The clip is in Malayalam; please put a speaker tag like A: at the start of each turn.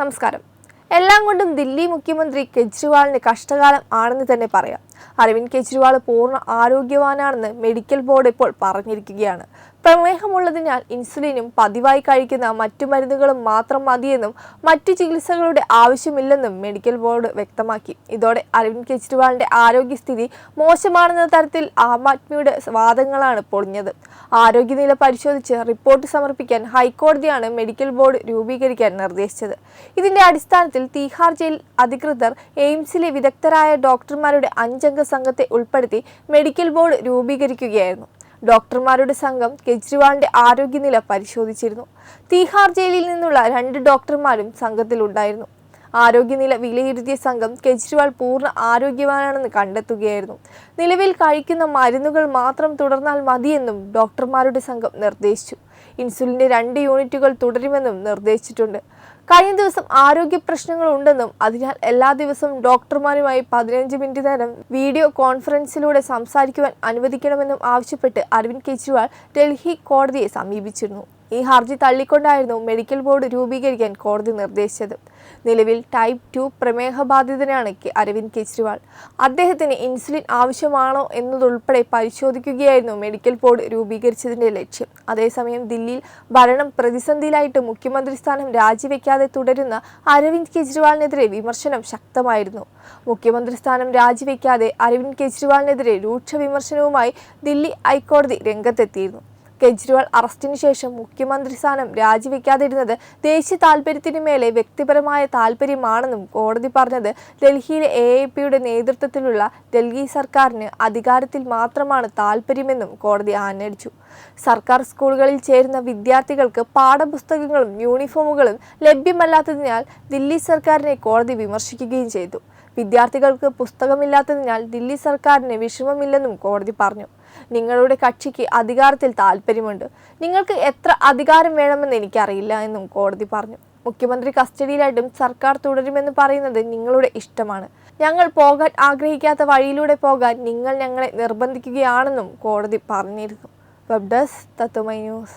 A: നമസ്കാരം. എല്ലാം കൊണ്ടും ദില്ലി മുഖ്യമന്ത്രി കെജ്രിവാളിന് കഷ്ടകാലം ആണെന്ന് തന്നെ പറയാം. അരവിന്ദ് കെജ്രിവാൾ പൂർണ ആരോഗ്യവാനാണെന്ന് മെഡിക്കൽ ബോർഡ് ഇപ്പോൾ പറഞ്ഞിരിക്കുകയാണ്. പ്രമേഹമുള്ളതിനാൽ ഇൻസുലിനും പതിവായി കഴിക്കുന്ന മറ്റു മരുന്നുകളും മാത്രം മതിയെന്നും മറ്റു ചികിത്സകളുടെ ആവശ്യമില്ലെന്നും മെഡിക്കൽ ബോർഡ് വ്യക്തമാക്കി. ഇതോടെ അരവിന്ദ് കെജ്രിവാളിന്റെ ആരോഗ്യസ്ഥിതി മോശമാണെന്ന തരത്തിൽ ആം ആദ്മിയുടെ വാദങ്ങളാണ് പൊളിഞ്ഞത്. ആരോഗ്യനില പരിശോധിച്ച് റിപ്പോർട്ട് സമർപ്പിക്കാൻ ഹൈക്കോടതിയാണ് മെഡിക്കൽ ബോർഡ് രൂപീകരിക്കാൻ നിർദ്ദേശിച്ചത്. ഇതിന്റെ അടിസ്ഥാനത്തിൽ തീഹാർ ജയിൽ അധികൃതർ എയിംസിലെ വിദഗ്ധരായ ഡോക്ടർമാരുടെ അഞ്ചംഗ സംഘത്തെ ഉൾപ്പെടുത്തി മെഡിക്കൽ ബോർഡ് രൂപീകരിക്കുകയായിരുന്നു. ഡോക്ടർമാരുടെ സംഘം കെജ്രിവാളിന്റെ ആരോഗ്യനില പരിശോധിച്ചിരുന്നു. തീഹാർ ജയിലിൽ നിന്നുള്ള രണ്ട് ഡോക്ടർമാരും സംഘത്തിലുണ്ടായിരുന്നു. ആരോഗ്യനില വിലയിരുത്തിയ സംഘം കെജ്രിവാൾ പൂർണ ആരോഗ്യവാനാണെന്ന് കണ്ടെത്തുകയായിരുന്നു. നിലവിൽ കഴിക്കുന്ന മരുന്നുകൾ മാത്രം തുടർന്നാൽ മതിയെന്നും ഡോക്ടർമാരുടെ സംഘം നിർദ്ദേശിച്ചു. ഇൻസുലിന്റെ രണ്ട് യൂണിറ്റുകൾ തുടരുമെന്നും നിർദ്ദേശിച്ചിട്ടുണ്ട്. കഴിഞ്ഞ ദിവസം ആരോഗ്യ പ്രശ്നങ്ങൾ ഉണ്ടെന്നും അതിനാൽ എല്ലാ ദിവസവും ഡോക്ടർമാരുമായി പതിനഞ്ച് മിനിറ്റ് നേരം വീഡിയോ കോൺഫറൻസിലൂടെ സംസാരിക്കുവാൻ അനുവദിക്കണമെന്നും ആവശ്യപ്പെട്ട് അരവിന്ദ് കെജ്രിവാൾ ഡൽഹി കോടതിയെ സമീപിച്ചിരുന്നു. ഈ ഹർജി തള്ളിക്കൊണ്ടായിരുന്നു മെഡിക്കൽ ബോർഡ് രൂപീകരിക്കാൻ കോടതി നിർദ്ദേശിച്ചത്. നിലവിൽ ടൈപ്പ് ടു പ്രമേഹ ബാധിതനാണ് അരവിന്ദ് കെജ്രിവാൾ. അദ്ദേഹത്തിന് ഇൻസുലിൻ ആവശ്യമാണോ എന്നതുൾപ്പെടെ പരിശോധിക്കുകയായിരുന്നു മെഡിക്കൽ ബോർഡ് രൂപീകരിച്ചതിന്റെ ലക്ഷ്യം. അതേസമയം ദില്ലിയിൽ ഭരണം പ്രതിസന്ധിയിലായിട്ട് മുഖ്യമന്ത്രി സ്ഥാനം രാജിവെക്കാതെ തുടരുന്ന അരവിന്ദ് കെജ്രിവാളിനെതിരെ വിമർശനം ശക്തമായിരുന്നു. മുഖ്യമന്ത്രി സ്ഥാനം രാജിവെക്കാതെ അരവിന്ദ് കെജ്രിവാളിനെതിരെ രൂക്ഷ വിമർശനവുമായി ദില്ലി ഹൈക്കോടതി രംഗത്തെത്തിയിരുന്നു. കെജ്രിവാൾ അറസ്റ്റിന് ശേഷം മുഖ്യമന്ത്രി സ്ഥാനം രാജിവെക്കാതിരുന്നത് ദേശീയ താൽപര്യത്തിന് മേലെ വ്യക്തിപരമായ താൽപര്യമാണെന്നും കോടതി പറഞ്ഞത് ഡൽഹിയിലെ എ എ പിയുടെ നേതൃത്വത്തിലുള്ള ഡൽഹി സർക്കാരിന് അധികാരത്തിൽ മാത്രമാണ് താൽപര്യമെന്നും കോടതി ആഞ്ഞടിച്ചു. സർക്കാർ സ്കൂളുകളിൽ ചേരുന്ന വിദ്യാർത്ഥികൾക്ക് പാഠപുസ്തകങ്ങളും യൂണിഫോമുകളും ലഭ്യമല്ലാത്തതിനാൽ ദില്ലി സർക്കാരിനെ കോടതി വിമർശിക്കുകയും ചെയ്തു. വിദ്യാർത്ഥികൾക്ക് പുസ്തകമില്ലാത്തതിനാൽ ദില്ലി സർക്കാരിന് വിഷമമില്ലെന്നും കോടതി പറഞ്ഞു. നിങ്ങളുടെ കക്ഷിക്ക് അധികാരത്തിൽ താല്പര്യമുണ്ട്. നിങ്ങൾക്ക് എത്ര അധികാരം വേണമെന്ന് എനിക്കറിയില്ല എന്നും കോടതി പറഞ്ഞു. മുഖ്യമന്ത്രി കസ്റ്റഡിയിലായിട്ടും സർക്കാർ തുടരുമെന്ന് പറയുന്നത് നിങ്ങളുടെ ഇഷ്ടമാണ്. ഞങ്ങൾ പോകാൻ ആഗ്രഹിക്കാത്ത വഴിയിലൂടെ പോകാൻ നിങ്ങൾ ഞങ്ങളെ നിർബന്ധിക്കുകയാണെന്നും കോടതി പറഞ്ഞിരുന്നു. Web desk Tattvamayi news.